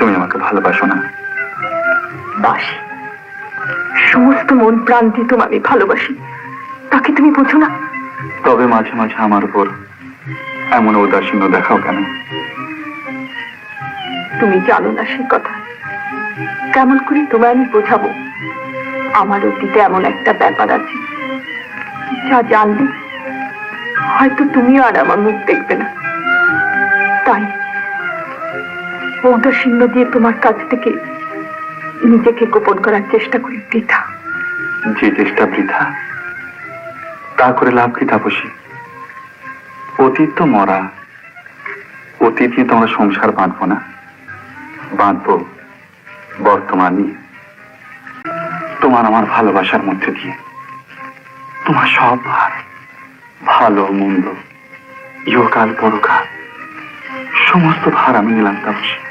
তুমি আমাকে ভালোবাসো না। বাসি। সমস্ত মন প্রাণ দিয়ে আমি ভালোবাসি। তাকে তুমি বোঝো না। তবে মাঝে মাঝে আমার উপর এমন উদাসীন্য দেখাও কেন? তুমি জানো না সে কথা। কেমন করে তোমায় আমি বোঝাবো? আমার অতীতে এমন একটা ব্যাপার আছে যা জানলে হয়তো তুমিও আর আমার মুখ দেখবে না। ঔদাসীন্য দিয়ে তোমার কাছ থেকে নিজেকে গোপন করার চেষ্টা করি, বৃথা। যে চেষ্টা বৃথা, তা করে লাভ কি তাপসী? অতীত তো মরা, অতীত নিয়ে তোমরা সংসার বাঁধবো না। বাঁধবো বর্তমান তোমার আমার ভালোবাসার মধ্যে দিয়ে। তোমার সব ভার, ভালো, মন্দ, ইহকাল পরকাল, সমস্ত ভার আমি নিলাম তাপসী।